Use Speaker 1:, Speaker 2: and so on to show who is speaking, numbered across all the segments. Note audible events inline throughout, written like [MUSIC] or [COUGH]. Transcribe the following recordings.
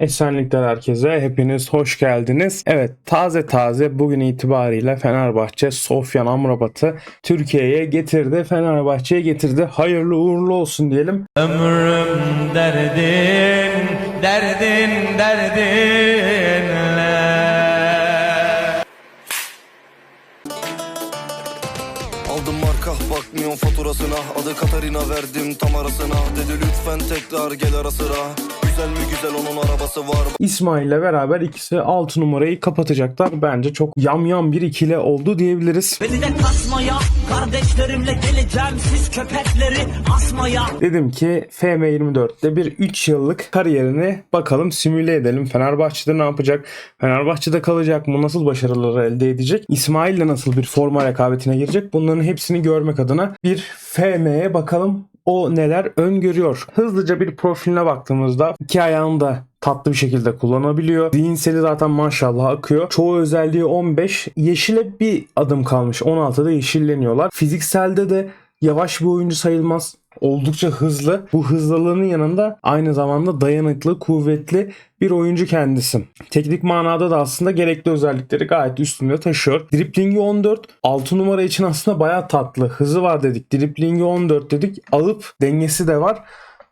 Speaker 1: Esenlikler herkese. Hepiniz hoş geldiniz. Evet taze taze bugün itibariyle Fenerbahçe Sofyan Amrabat'ı Türkiye'ye getirdi. Fenerbahçe'ye getirdi. Hayırlı uğurlu olsun diyelim.
Speaker 2: Ömrüm derdin, derdin, derdinle.
Speaker 3: Aldım marka bakmıyorum faturasına Adı Katarina verdim tam arasına Dedi lütfen tekrar gel ara sıra Güzel mi güzel onun arabası var
Speaker 1: İsmail ile beraber ikisi 6 numarayı kapatacaklar. Bence çok yamyam bir ikili oldu diyebiliriz.
Speaker 4: Beni de kasmaya Kardeşlerimle geleceğim siz köpekleri asmaya
Speaker 1: Dedim ki FM24'te bir 3 yıllık kariyerini bakalım simüle edelim. Fenerbahçe'de ne yapacak? Fenerbahçe'de kalacak mı? Nasıl başarılar elde edecek? İsmail'le nasıl bir forma rekabetine girecek? Bunların hepsini görmek adına bir FM'ye bakalım. O neler öngörüyor? Hızlıca bir profiline baktığımızda iki ayağını da tatlı bir şekilde kullanabiliyor. Zihinseli zaten maşallah akıyor. Çoğu özelliği 15. Yeşile bir adım kalmış. 16'da yeşilleniyorlar. Fizikselde de yavaş bir oyuncu sayılmaz. Oldukça hızlı. Bu hızlılığının yanında aynı zamanda dayanıklı, kuvvetli bir oyuncu kendisi. Teknik manada da aslında gerekli özellikleri gayet üstünde taşıyor. Driplingi 14. 6 numara için aslında bayağı tatlı. Hızı var dedik. Driplingi 14 dedik. Alıp dengesi de var.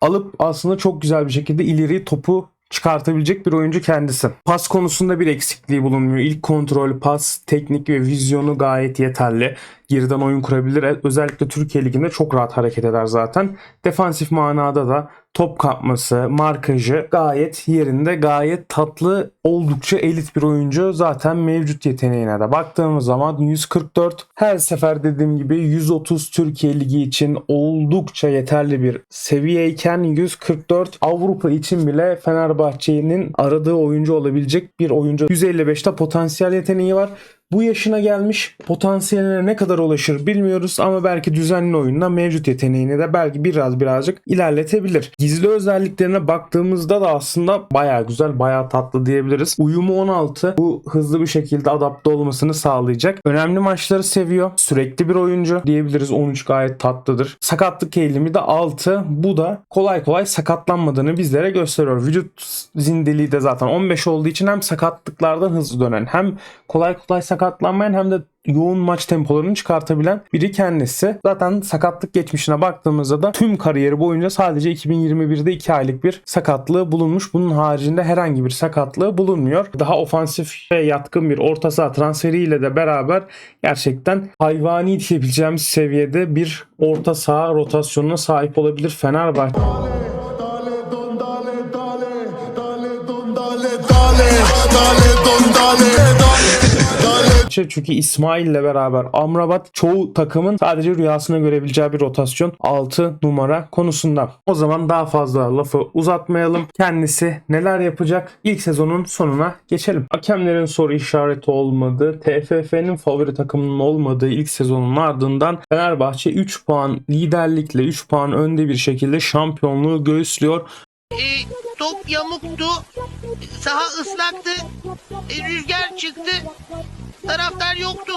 Speaker 1: Alıp aslında çok güzel bir şekilde ileri topu çıkartabilecek bir oyuncu kendisi. Pas konusunda bir eksikliği bulunmuyor. İlk kontrol, pas, teknik ve vizyonu gayet yeterli. Geriden oyun kurabilir. Özellikle Türkiye Ligi'nde çok rahat hareket eder zaten. Defansif manada da top kapması, markajı gayet yerinde, gayet tatlı, oldukça elit bir oyuncu. Zaten mevcut yeteneğine de baktığımız zaman 144 her sefer dediğim gibi 130 Türkiye Ligi için oldukça yeterli bir seviyeyken 144 Avrupa için bile Fenerbahçe'nin aradığı oyuncu olabilecek bir oyuncu. 155'te potansiyel yeteneği var. Bu yaşına gelmiş potansiyeline ne kadar ulaşır bilmiyoruz ama belki düzenli oyunda mevcut yeteneğini de belki biraz birazcık ilerletebilir. Gizli özelliklerine baktığımızda da aslında baya güzel baya tatlı diyebiliriz. Uyumu 16 bu hızlı bir şekilde adapte olmasını sağlayacak. Önemli maçları seviyor. Sürekli bir oyuncu diyebiliriz. 13 gayet tatlıdır. Sakatlık eğilimi de 6. Bu da kolay kolay sakatlanmadığını bizlere gösteriyor. Vücut zindeliği de zaten 15 olduğu için hem sakatlıklardan hızlı dönen hem kolay kolay sakatlanmayan hem de yoğun maç tempolarını çıkartabilen biri kendisi. Zaten sakatlık geçmişine baktığımızda da tüm kariyeri boyunca sadece 2021'de 2 aylık bir sakatlığı bulunmuş. Bunun haricinde herhangi bir sakatlığı bulunmuyor. Daha ofansif ve yatkın bir orta saha transferiyle de beraber gerçekten hayvani diyebileceğimiz seviyede bir orta saha rotasyonuna sahip olabilir Fenerbahçe.
Speaker 5: Dale, dale, dale.
Speaker 1: Çünkü İsmail ile beraber Amrabat çoğu takımın sadece rüyasına görebileceği bir rotasyon 6 numara konusunda. O zaman daha fazla lafı uzatmayalım. Kendisi neler yapacak? İlk sezonun sonuna geçelim. Hakemlerin soru işareti olmadığı, TFF'nin favori takımının olmadığı ilk sezonun ardından Fenerbahçe 3 puan liderlikle 3 puan önde bir şekilde şampiyonluğu göğüslüyor.
Speaker 6: E, top yamuktu, saha ıslaktı, e, rüzgar çıktı, taraftar yoktu.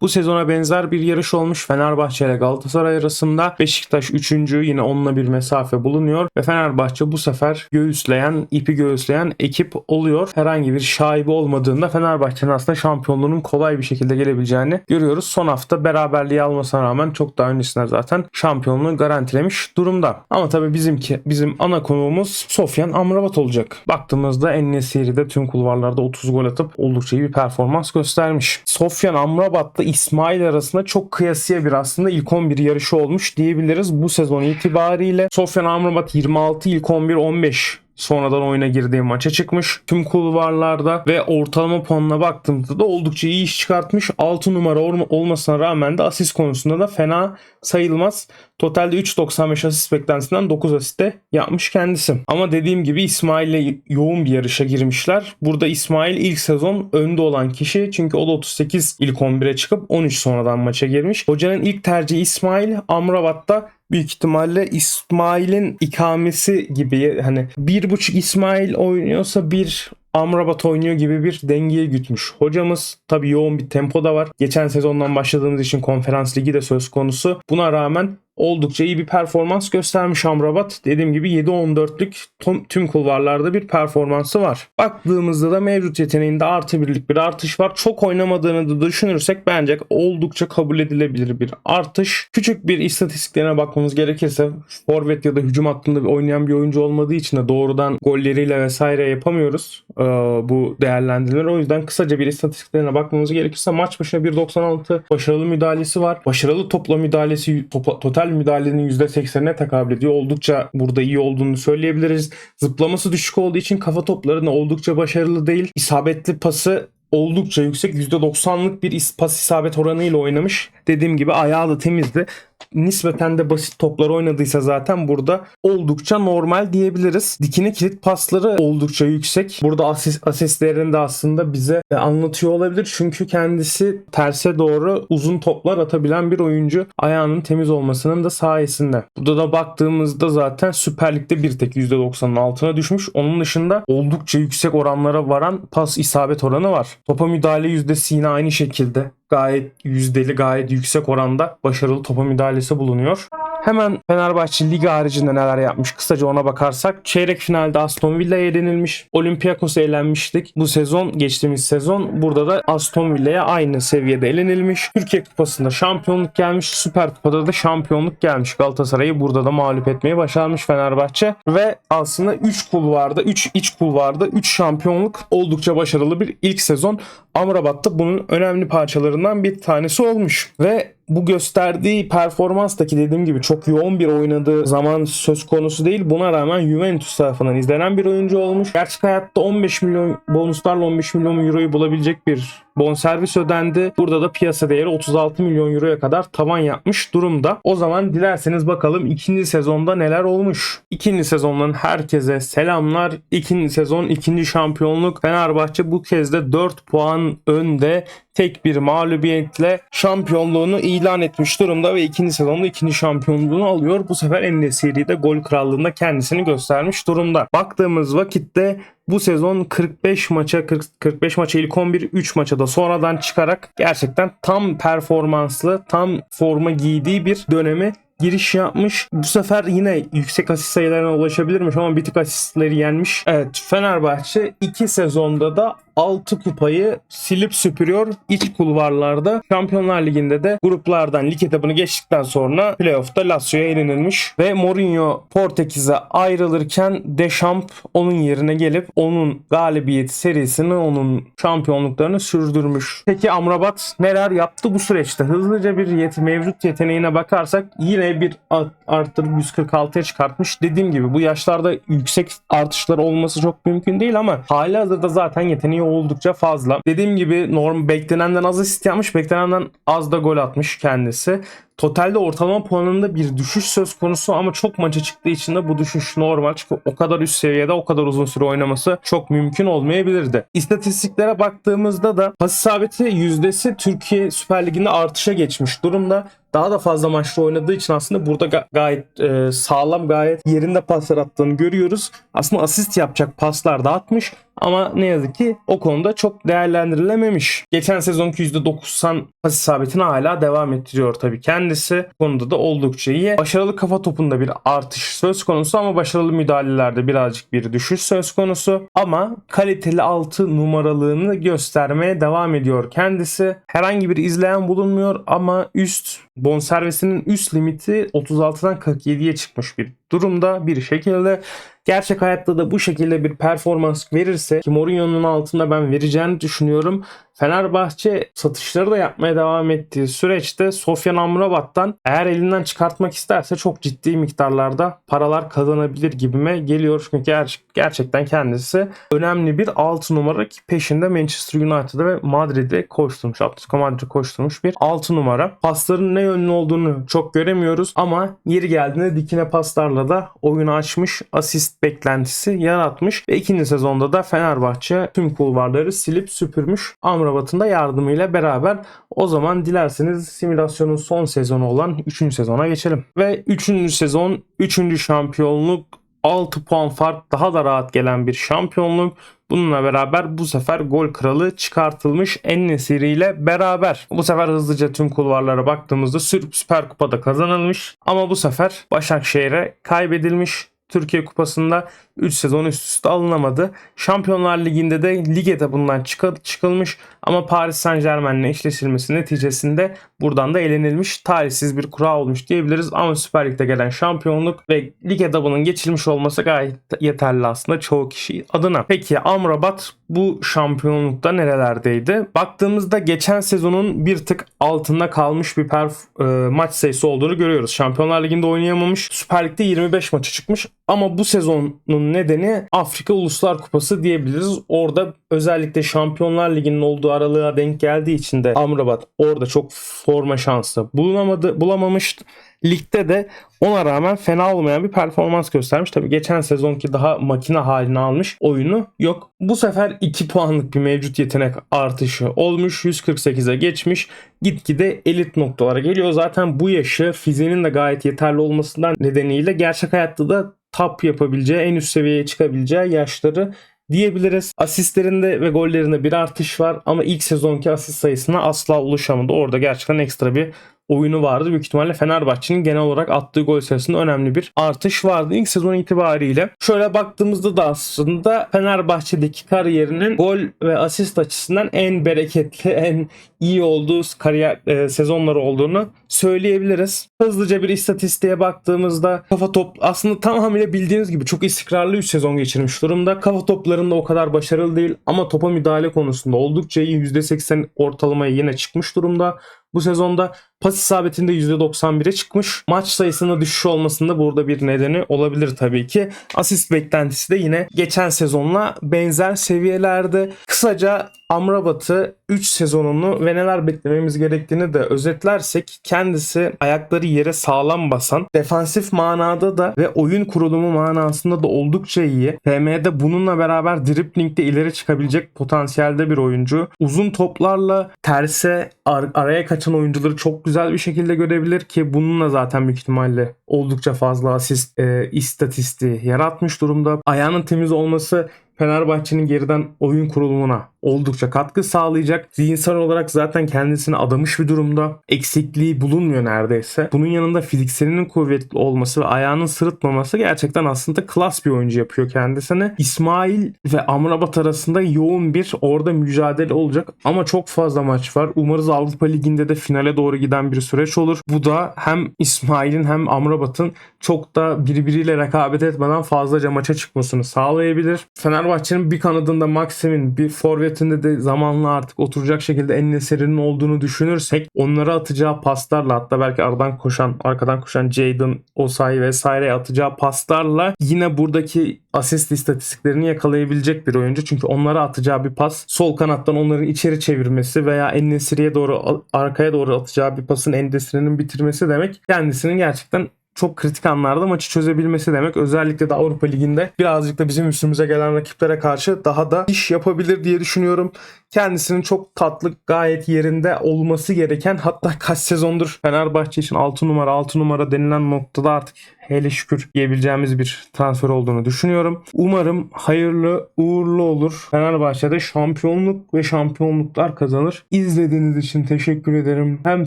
Speaker 1: Bu sezona benzer bir yarış olmuş Fenerbahçe ile Galatasaray arasında. Beşiktaş 3. yine onunla bir mesafe bulunuyor ve Fenerbahçe bu sefer göğüsleyen, ipi göğüsleyen ekip oluyor. Herhangi bir şaibe olmadığında Fenerbahçe'nin aslında şampiyonluğunun kolay bir şekilde gelebileceğini görüyoruz. Son hafta beraberliği almasına rağmen çok daha öncesinde zaten şampiyonluğu garantilemiş durumda. Ama tabii bizimki bizim ana konuğumuz Sofyan Amrabat olacak. Baktığımızda En-Nesyri tüm kulvarlarda 30 gol atıp oldukça iyi bir performans göstermiş. Sofyan Amrabat'la İsmail arasında çok kıyasıya bir aslında ilk 11 yarışı olmuş diyebiliriz bu sezon itibariyle. Sofyan Amrabat 26 ilk 11 15 sonradan oyuna girdiği maça çıkmış. Tüm kulvarlarda ve ortalama puanına baktığımızda da oldukça iyi iş çıkartmış. 6 numara olma- olmasına rağmen de asist konusunda da fena sayılmaz. Totalde 3.95 asist beklentisinden 9 asist de yapmış kendisi. Ama dediğim gibi İsmail ile yoğun bir yarışa girmişler. Burada İsmail ilk sezon önde olan kişi çünkü o da 38 ilk 11'e çıkıp 13 sonradan maça girmiş. Hocanın ilk tercihi İsmail, Amrabat'ta büyük ihtimalle İsmail'in ikamesi gibi hani bir buçuk İsmail oynuyorsa bir Amrabat oynuyor gibi bir dengeye gütmüş. Hocamız tabii yoğun bir tempo da var. Geçen sezondan başladığımız için konferans ligi de söz konusu. Buna rağmen oldukça iyi bir performans göstermiş Amrabat. Dediğim gibi 7-14'lük tüm- kulvarlarda bir performansı var. Baktığımızda da mevcut yeteneğinde artı birlik bir artış var. Çok oynamadığını da düşünürsek bence oldukça kabul edilebilir bir artış. Küçük bir istatistiklerine bakmamız gerekirse forvet ya da hücum hattında oynayan bir oyuncu olmadığı için de doğrudan golleriyle vesaire yapamıyoruz ee, bu değerlendirmeleri. O yüzden kısaca bir istatistiklerine bakmamız gerekirse maç başına 1.96 başarılı müdahalesi var. Başarılı topla müdahalesi topa- total müdahalenin %80'ine tekabül ediyor. Oldukça burada iyi olduğunu söyleyebiliriz. Zıplaması düşük olduğu için kafa toplarında oldukça başarılı değil. İsabetli pası oldukça yüksek. %90'lık bir pas isabet oranıyla oynamış. Dediğim gibi ayağı da temizdi. Nispeten de basit toplar oynadıysa zaten burada oldukça normal diyebiliriz. Dikine kilit pasları oldukça yüksek. Burada asist, asistlerini de aslında bize e, anlatıyor olabilir. Çünkü kendisi terse doğru uzun toplar atabilen bir oyuncu. Ayağının temiz olmasının da sayesinde. Burada da baktığımızda zaten Süper Lig'de bir tek %90'ın altına düşmüş. Onun dışında oldukça yüksek oranlara varan pas isabet oranı var. Topa müdahale yüzdesi yine aynı şekilde gayet yüzdeli gayet yüksek oranda başarılı topa müdahalesi bulunuyor. Hemen Fenerbahçe lig haricinde neler yapmış kısaca ona bakarsak çeyrek finalde Aston Villa'ya elenilmiş. Olympiakos'a elenmiştik. Bu sezon geçtiğimiz sezon burada da Aston Villa'ya aynı seviyede elenilmiş. Türkiye Kupası'nda şampiyonluk gelmiş. Süper Kupa'da da şampiyonluk gelmiş. Galatasaray'ı burada da mağlup etmeyi başarmış Fenerbahçe. Ve aslında 3 kulvarda 3 iç kulvarda 3 şampiyonluk oldukça başarılı bir ilk sezon. Amrabat bunun önemli parçalarından bir tanesi olmuş. Ve bu gösterdiği performanstaki dediğim gibi çok yoğun bir oynadığı zaman söz konusu değil. Buna rağmen Juventus tarafından izlenen bir oyuncu olmuş. Gerçek hayatta 15 milyon bonuslarla 15 milyon euroyu bulabilecek bir bonservis ödendi. Burada da piyasa değeri 36 milyon euroya kadar tavan yapmış durumda. O zaman dilerseniz bakalım ikinci sezonda neler olmuş. İkinci sezondan herkese selamlar. İkinci sezon ikinci şampiyonluk. Fenerbahçe bu kez de 4 puan önde tek bir mağlubiyetle şampiyonluğunu ilan etmiş durumda ve ikinci sezonda ikinci şampiyonluğunu alıyor. Bu sefer Enesiri'de gol krallığında kendisini göstermiş durumda. Baktığımız vakitte bu sezon 45 maça 40, 45 maça ilk 11 3 maça da sonradan çıkarak gerçekten tam performanslı tam forma giydiği bir dönemi giriş yapmış. Bu sefer yine yüksek asist sayılarına ulaşabilirmiş ama bir tık asistleri yenmiş. Evet Fenerbahçe 2 sezonda da 6 kupayı silip süpürüyor iç kulvarlarda. Şampiyonlar Ligi'nde de gruplardan lig etabını geçtikten sonra playoff'ta Lazio'ya yenilmiş ve Mourinho Portekiz'e ayrılırken Deschamps onun yerine gelip onun galibiyet serisini onun şampiyonluklarını sürdürmüş. Peki Amrabat neler yaptı bu süreçte? Hızlıca bir yet mevcut yeteneğine bakarsak yine bir art- arttırıp 146'ya çıkartmış. Dediğim gibi bu yaşlarda yüksek artışlar olması çok mümkün değil ama hali hazırda zaten yeteneği oldukça fazla. Dediğim gibi norm beklenenden az asist yapmış, beklenenden az da gol atmış kendisi. Totalde ortalama puanında bir düşüş söz konusu ama çok maça çıktığı için de bu düşüş normal. Çünkü o kadar üst seviyede o kadar uzun süre oynaması çok mümkün olmayabilirdi. İstatistiklere baktığımızda da pas isabeti yüzdesi Türkiye Süper Ligi'nde artışa geçmiş durumda. Daha da fazla maçta oynadığı için aslında burada ga- gayet e, sağlam gayet yerinde paslar attığını görüyoruz. Aslında asist yapacak paslar da atmış ama ne yazık ki o konuda çok değerlendirilememiş. Geçen sezonki %90 pas isabetini hala devam ettiriyor tabii kendisi. Bu konuda da oldukça iyi. Başarılı kafa topunda bir artış söz konusu ama başarılı müdahalelerde birazcık bir düşüş söz konusu. Ama kaliteli 6 numaralığını göstermeye devam ediyor kendisi. Herhangi bir izleyen bulunmuyor ama üst bonservisinin üst limiti 36'dan 47'ye çıkmış bir durumda bir şekilde. Gerçek hayatta da bu şekilde bir performans verirse ki Mourinho'nun altında ben vereceğini düşünüyorum. Fenerbahçe satışları da yapmaya devam ettiği süreçte Sofyan Amrabat'tan eğer elinden çıkartmak isterse çok ciddi miktarlarda paralar kazanabilir gibime geliyor. Çünkü ger- gerçekten kendisi önemli bir 6 numara ki peşinde Manchester United'ı ve Madrid'e koşturmuş. Atletico Madrid'e koşturmuş bir 6 numara. Pasların ne yönlü olduğunu çok göremiyoruz ama yeri geldiğinde dikine paslarla da oyunu açmış. Asist beklentisi yaratmış ve ikinci sezonda da Fenerbahçe tüm kulvarları silip süpürmüş. Amrabat'ın da yardımıyla beraber o zaman dilerseniz simülasyonun son sezonu olan 3. sezona geçelim. Ve 3. sezon 3. şampiyonluk 6 puan fark daha da rahat gelen bir şampiyonluk. Bununla beraber bu sefer gol kralı çıkartılmış Ennesiri ile beraber. Bu sefer hızlıca tüm kulvarlara baktığımızda Süper Kupa'da kazanılmış. Ama bu sefer Başakşehir'e kaybedilmiş. Türkiye Kupası'nda 3 sezon üst üste alınamadı. Şampiyonlar Ligi'nde de lig etabından çıka- çıkılmış ama Paris Saint Germain'le eşleşilmesi neticesinde buradan da elenilmiş. Talihsiz bir kura olmuş diyebiliriz ama Süper Lig'de gelen şampiyonluk ve lig etabının geçilmiş olması gayet yeterli aslında çoğu kişi adına. Peki Amrabat bu şampiyonlukta nerelerdeydi? Baktığımızda geçen sezonun bir tık altında kalmış bir perf- e, maç sayısı olduğunu görüyoruz. Şampiyonlar Ligi'nde oynayamamış. Süper Lig'de 25 maça çıkmış. Ama bu sezonun nedeni Afrika Uluslar Kupası diyebiliriz. Orada özellikle Şampiyonlar Ligi'nin olduğu aralığa denk geldiği için de Amrabat orada çok forma şansı bulunamadı, bulamamış. Ligde de ona rağmen fena olmayan bir performans göstermiş. Tabii geçen sezonki daha makine haline almış oyunu yok. Bu sefer 2 puanlık bir mevcut yetenek artışı olmuş. 148'e geçmiş. Gitgide elit noktalara geliyor. Zaten bu yaşı fiziğinin de gayet yeterli olmasından nedeniyle gerçek hayatta da top yapabileceği, en üst seviyeye çıkabileceği yaşları diyebiliriz. Asistlerinde ve gollerinde bir artış var ama ilk sezonki asist sayısına asla ulaşamadı. Orada gerçekten ekstra bir oyunu vardı. Büyük ihtimalle Fenerbahçe'nin genel olarak attığı gol sayısında önemli bir artış vardı. İlk sezon itibariyle şöyle baktığımızda da aslında Fenerbahçe'deki kariyerinin gol ve asist açısından en bereketli, [LAUGHS] en iyi olduğu kariyer e, sezonları olduğunu söyleyebiliriz. Hızlıca bir istatistiğe baktığımızda kafa top aslında tamamıyla bildiğiniz gibi çok istikrarlı 3 sezon geçirmiş durumda. Kafa toplarında o kadar başarılı değil ama topa müdahale konusunda oldukça iyi %80 ortalamaya yine çıkmış durumda. Bu sezonda pas isabetinde %91'e çıkmış. Maç sayısında düşüş olmasında burada bir nedeni olabilir tabii ki. Asist beklentisi de yine geçen sezonla benzer seviyelerde. Kısaca Amrabat'ı 3 sezonunu ve neler beklememiz gerektiğini de özetlersek kendisi ayakları yere sağlam basan, defansif manada da ve oyun kurulumu manasında da oldukça iyi. FM'de bununla beraber driplingde ileri çıkabilecek potansiyelde bir oyuncu. Uzun toplarla terse ar- araya kaçan oyuncuları çok güzel bir şekilde görebilir ki bununla zaten büyük ihtimalle oldukça fazla asist e, istatistiği yaratmış durumda. Ayağının temiz olması Fenerbahçe'nin geriden oyun kurulumuna oldukça katkı sağlayacak. Zihinsel olarak zaten kendisini adamış bir durumda. Eksikliği bulunmuyor neredeyse. Bunun yanında fizikselinin kuvvetli olması ve ayağının sırıtmaması gerçekten aslında klas bir oyuncu yapıyor kendisini. İsmail ve Amrabat arasında yoğun bir orada mücadele olacak ama çok fazla maç var. Umarız Avrupa Ligi'nde de finale doğru giden bir süreç olur. Bu da hem İsmail'in hem Amrabat'ın çok da birbiriyle rekabet etmeden fazlaca maça çıkmasını sağlayabilir. Fenerbahçe'nin bir kanadında Maxim'in bir forvetinde de zamanla artık oturacak şekilde Enneseri'nin olduğunu düşünürsek onlara atacağı paslarla hatta belki aradan koşan arkadan koşan Jadon, Osayi vesaire atacağı paslarla yine buradaki asist istatistiklerini yakalayabilecek bir oyuncu. Çünkü onlara atacağı bir pas sol kanattan onları içeri çevirmesi veya Ennesiri'ye doğru arkaya doğru atacağı bir pasın Ennesiri'nin bitirmesi demek kendisinin gerçekten çok kritik anlarda maçı çözebilmesi demek. Özellikle de Avrupa Ligi'nde birazcık da bizim üstümüze gelen rakiplere karşı daha da iş yapabilir diye düşünüyorum. Kendisinin çok tatlı gayet yerinde olması gereken hatta kaç sezondur Fenerbahçe için 6 numara 6 numara denilen noktada artık hele şükür diyebileceğimiz bir transfer olduğunu düşünüyorum. Umarım hayırlı uğurlu olur. Fenerbahçe'de şampiyonluk ve şampiyonluklar kazanır. İzlediğiniz için teşekkür ederim. Hem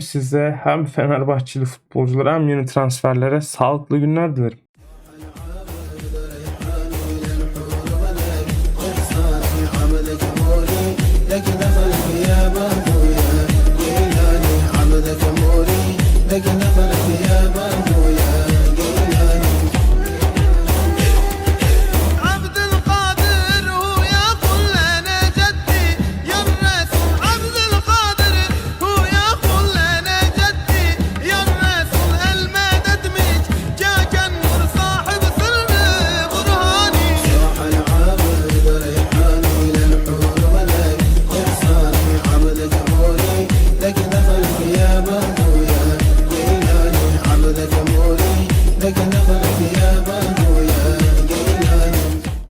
Speaker 1: size hem Fenerbahçeli futbolculara hem yeni transferlere sağlıklı günler dilerim.